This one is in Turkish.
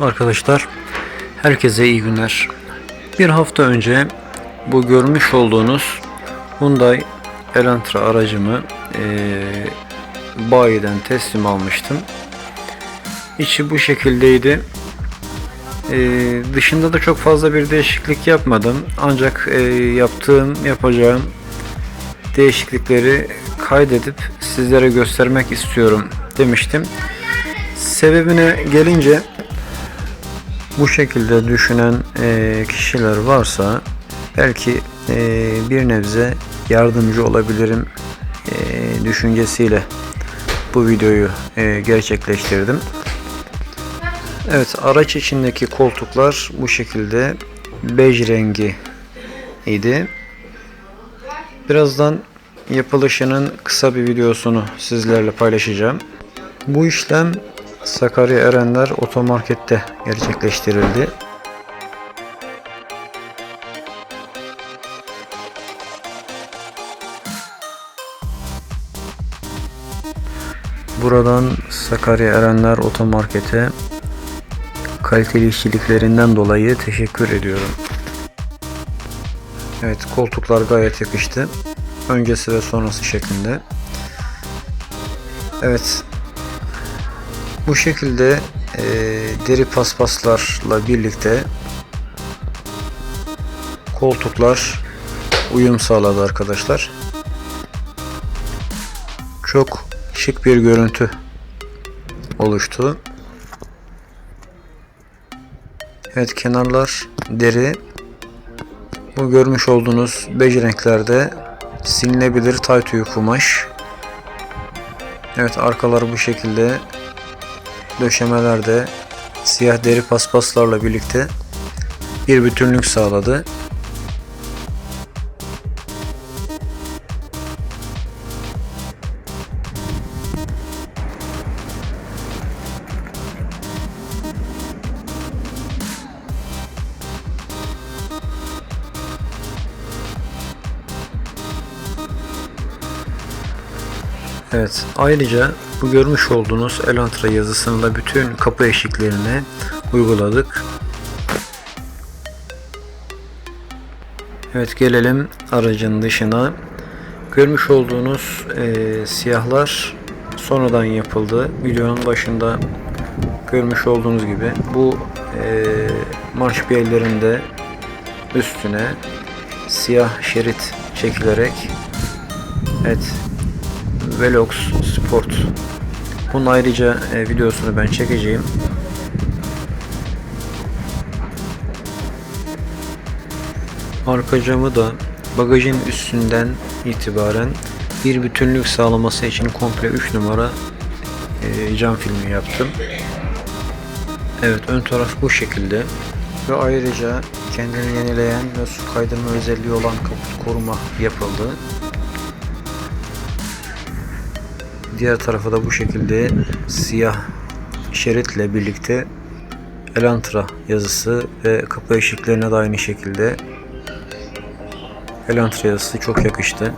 Arkadaşlar herkese iyi günler. Bir hafta önce bu görmüş olduğunuz Hyundai Elantra aracımı eee bayiden teslim almıştım. İçi bu şekildeydi. Eee, dışında da çok fazla bir değişiklik yapmadım. Ancak eee, yaptığım, yapacağım değişiklikleri kaydedip sizlere göstermek istiyorum demiştim. Sebebine gelince bu şekilde düşünen eee, kişiler varsa belki eee, bir nebze yardımcı olabilirim eee, düşüncesiyle bu videoyu eee, gerçekleştirdim. Evet araç içindeki koltuklar bu şekilde bej rengi idi. Birazdan yapılışının kısa bir videosunu sizlerle paylaşacağım. Bu işlem Sakarya Erenler Otomarket'te gerçekleştirildi. Buradan Sakarya Erenler Otomarket'e kaliteli işçiliklerinden dolayı teşekkür ediyorum. Evet koltuklar gayet yakıştı. Öncesi ve sonrası şeklinde. Evet. Bu şekilde e, deri paspaslarla birlikte koltuklar uyum sağladı arkadaşlar. Çok şık bir görüntü oluştu. Evet kenarlar deri. Bu görmüş olduğunuz bej renklerde silinebilir tay tüyü kumaş. Evet arkaları bu şekilde döşemelerde siyah deri paspaslarla birlikte bir bütünlük sağladı. Evet, ayrıca bu görmüş olduğunuz Elantra yazısını da bütün kapı eşiklerine uyguladık. Evet, gelelim aracın dışına. Görmüş olduğunuz eee, siyahlar sonradan yapıldı. Videonun başında görmüş olduğunuz gibi bu eee marş biyellerinde üstüne siyah şerit çekilerek evet Velox Sport. Bunun ayrıca e, videosunu ben çekeceğim. Arka camı da bagajın üstünden itibaren bir bütünlük sağlaması için komple 3 numara e, cam filmi yaptım. Evet ön taraf bu şekilde ve ayrıca kendini yenileyen ve su kaydırma özelliği olan kaput koruma yapıldı. Diğer tarafı da bu şekilde siyah şeritle birlikte Elantra yazısı ve kapı eşiklerine de aynı şekilde Elantra yazısı çok yakıştı.